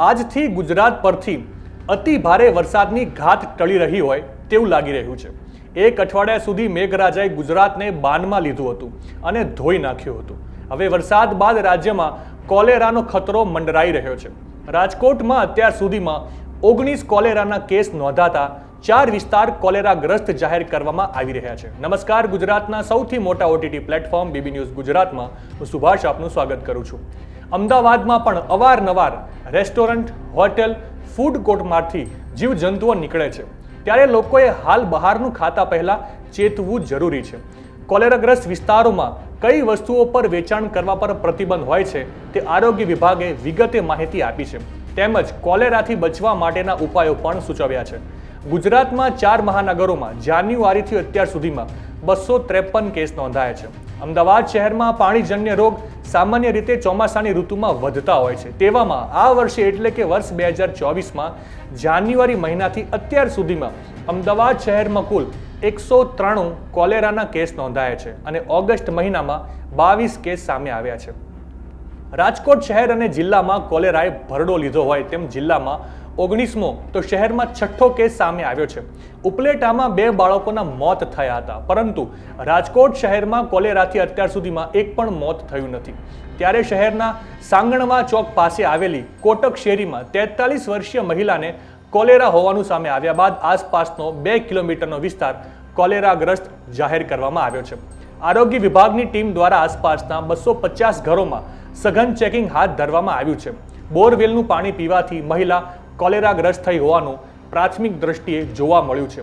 આજથી ગુજરાત પરથી અતિ ભારે વરસાદની ઘાત ટળી રહી હોય તેવું લાગી રહ્યું છે. એક અઠવાડિયા સુધી મેઘરાજાએ ગુજરાતને બાનમાં લીધું હતું અને ધોઈ નાખ્યું હતું. હવે વરસાદ બાદ રાજ્યમાં કોલેરાનો ખતરો મંડરાઈ રહ્યો છે. રાજકોટમાં અત્યાર સુધીમાં ઓગણીસ કોલેરાના કેસ નોંધાતા ચાર વિસ્તાર કોલેરાગ્રસ્ત જાહેર કરવામાં આવી રહ્યા છે. નમસ્કાર, ગુજરાતના સૌથી મોટા ઓટીટી પ્લેટફોર્મ બીબી ન્યૂઝ ગુજરાતમાં. હું સુભાષ આપનું સ્વાગત કરું છું. અમદાવાદમાં પણ અવારનવાર રેસ્ટોરન્ટ, હોટેલ, ફૂડ કોર્ટમાંથી જીવજંતુઓ નીકળે છે. ત્યારે લોકોએ હાલ બહારનું ખાતા પહેલા ચેતવું જરૂરી છે. કોલેરાગ્રસ્ત વિસ્તારોમાં કઈ વસ્તુઓ પર વેચાણ કરવા પર પ્રતિબંધ હોય છે તે આરોગ્ય વિભાગે વિગતે માહિતી આપી છે. તેમજ કોલેરાથી બચવા માટેના ઉપાયો પણ સૂચવ્યા છે. ગુજરાતમાં ચાર મહાનગરોમાં જાન્યુઆરીથી અત્યાર સુધીમાં બસો ત્રેપન કેસ નોંધાયા છે. અમદાવાદ શહેરમાં પાણીજન્ય રોગ સામાન્ય રીતે ચોમાસાની ઋતુમાં વધતા હોય છે. તેવામાં આ વર્ષે એટલે કે વર્ષ બે હજાર ચોવીસમાં જાન્યુઆરી મહિનાથી અત્યાર સુધીમાં અમદાવાદ શહેરમાં કુલ એકસો ત્રાણું કોલેરાના કેસ નોંધાયા છે અને ઓગસ્ટ મહિનામાં બાવીસ કેસ સામે આવ્યા છે. રાજકોટ શહેર અને જિલ્લામાં કોલેરાએ ભરડો લીધો હોય તેમ જિલ્લામાં ઓગણીસમો તો શહેરમાં છઠ્ઠો કેસ સામે આવ્યો છે. ઉપલેટામાં બે બાળકોના મોત થયા હતા. પરંતુ રાજકોટ શહેરમાં કોલેરાથી અત્યાર સુધીમાં એક પણ મોત થયું નથી. ત્યારે શહેરના સાંગણવા ચોક પાસે આવેલી કોટક શેરીમાં તેતાલીસ વર્ષીય મહિલાને કોલેરા હોવાનું સામે આવ્યા બાદ આસપાસનો બે કિલોમીટરનો વિસ્તાર કોલેરાગ્રસ્ત જાહેર કરવામાં આવ્યો છે. આરોગ્ય વિભાગની ટીમ દ્વારા આસપાસના બસો પચાસ ઘરોમાં સઘન ચેકિંગ હાથ ધરવામાં આવ્યું છે. બોરવેલનું પાણી પીવાથી મહિલા કોલેરાગ્રસ્ત થઈ હોવાનું પ્રાથમિક દ્રષ્ટિએ જોવા મળ્યું છે.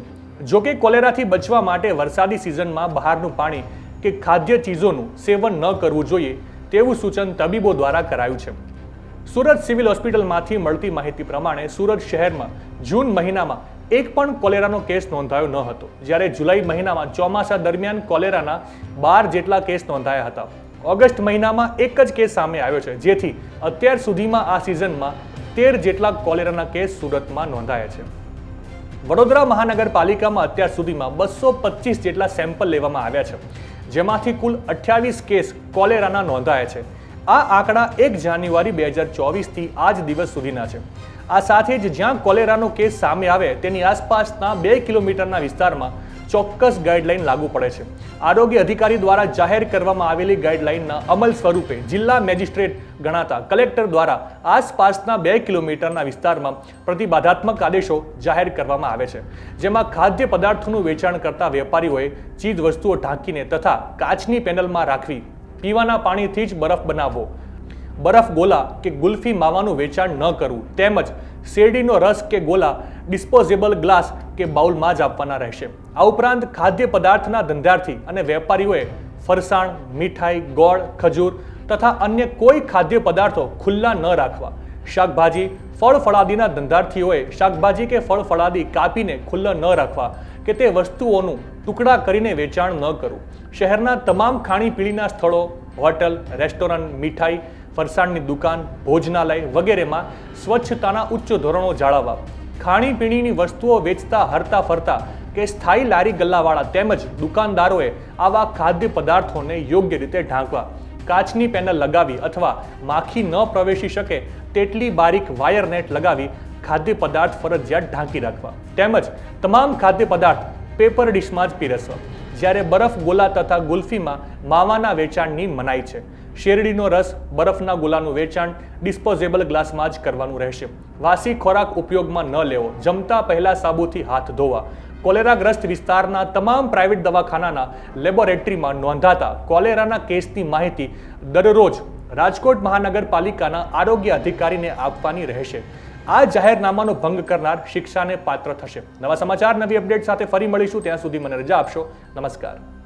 જોકે કોલેરાથી બચવા માટે વરસાદી સિઝનમાં બહારનું પાણી કે ખાદ્ય ચીજોનું સેવન ન કરવું જોઈએ તેવું સૂચન તબીબો દ્વારા કરાયું છે. સુરત સિવિલ હોસ્પિટલમાંથી મળતી માહિતી પ્રમાણે સુરત શહેરમાં જૂન મહિનામાં એક પણ કોલેરાનો કેસ નોંધાયો ન હતો, જ્યારે જુલાઈ મહિનામાં ચોમાસા દરમિયાન કોલેરાના બાર જેટલા કેસ નોંધાયા હતા. ઓગસ્ટ મહિનામાં એક જ કેસ સામે આવ્યો છે, જેથી અત્યાર સુધીમાં આ સિઝનમાં તેર જેટલા કોલેરાના કેસ સુરતમાં નોંધાયા છે. વડોદરા મહાનગરપાલિકામાં અત્યાર સુધીમાં બસો પચીસ જેટલા સેમ્પલ લેવામાં આવ્યા છે. જેમાંથી કુલ અઠ્યાવીસ કેસ કોલેરાના નોંધાયા છે. આ આંકડા એક જાન્યુઆરી બે હજાર ચોવીસથી આજ દિવસ સુધીના છે. આ સાથે જ જ્યાં કોલેરાનો કેસ સામે આવે, તેની આસપાસના બે કિલોમીટરના વિસ્તારમાં ચોક્કસ ગાઈડલાઈન લાગુ પડે છે. આરોગ્ય અધિકારી દ્વારા જાહેર કરવામાં આવેલી ગાઈડલાઈનના અમલ સ્વરૂપે જિલ્લા મેજિસ્ટ્રેટ ગણાતા કલેક્ટર દ્વારા આસપાસના બે કિલોમીટરના વિસ્તારમાં પ્રતિબાધાત્મક આદેશો જાહેર કરવામાં આવે છે. જેમાં ખાદ્ય પદાર્થોનું વેચાણ કરતા વેપારીઓએ ચીજ વસ્તુઓ ઢાંકીને તથા કાચની પેનલમાં રાખવી, પીવાના પાણીથી જ બરફ બનાવવો બરફ ગોલા કે ગુલ્ફી માવાનું વેચાણ ન કરવું. તેમજ શેરડીનો રસ કે ગોલા ડિસ્પોઝેબલ ગ્લાસ કે બાઉલમાં જ આપવાના રહેશે. આ ઉપરાંત ખાદ્ય પદાર્થના ધંધાર્થી અને વેપારીઓએ ફરસાણ, મીઠાઈ, ગોળ, ખજૂર તથા અન્ય કોઈ ખાદ્ય પદાર્થો ખુલ્લા ન રાખવા. શાકભાજી ફળ ફળાદીના ધંધાર્થીઓએ શાકભાજી કે ફળ ફળાદી કાપીને ખુલ્લા ન રાખવા કે તે વસ્તુઓનું ટુકડા કરીને વેચાણ ન કરવું. શહેરના તમામ ખાણીપીણીના સ્થળો, હોટલ, રેસ્ટોરન્ટ, મીઠાઈ ફરસાણની દુકાન, ભોજનાલય વગેરેમાં સ્વચ્છતાના ઉચ્ચ ધોરણો જાળવવા. ખાણીપીણીની વસ્તુઓ વેચતા, હરતા ફરતા કે સ્થાયી લારી ગલ્લાવાળા તેમજ દુકાનદારોએ આવા ખાદ્ય પદાર્થોને યોગ્ય રીતે ઢાંકવા. કાચની પેનલ લગાવી અથવા માખી ન પ્રવેશી શકે તેટલી બારીક વાયર નેટ લગાવી ખાદ્ય પદાર્થ ફરજિયાત ઢાંકી રાખવા. તેમજ તમામ ખાદ્ય પદાર્થ પેપર ડિશમાં જ પીરસવા. જ્યારે બરફ ગોલા તથા ગુલ્ફીમાં માવાના વેચાણની મનાઈ છે. શેરડીનો રસ બરફના ગુલાનું વેચાણ ડિસ્પોઝેબલ ગ્લાસમાં જ કરવાનું રહેશે. વાસી ખોરાક ઉપયોગમાં ન લેવો. જમતા પહેલા સાબુથી હાથ ધોવા. કોલેરાગ્રસ્ત વિસ્તારના તમામ પ્રાઇવેટ દવાખાનાના લેબોરેટરીમાં નોંધાતા કોલેરાના કેસની માહિતી દરરોજ રાજકોટ મહાનગરપાલિકાના આરોગ્ય અધિકારીને આપવાની રહેશે. આ જાહેરનામાનો ભંગ કરનાર શિક્ષાને પાત્ર થશે. નવા સમાચાર, નવી અપડેટ સાથે ફરી મળીશું. ત્યાં સુધી મને રજા આપશો. નમસ્કાર.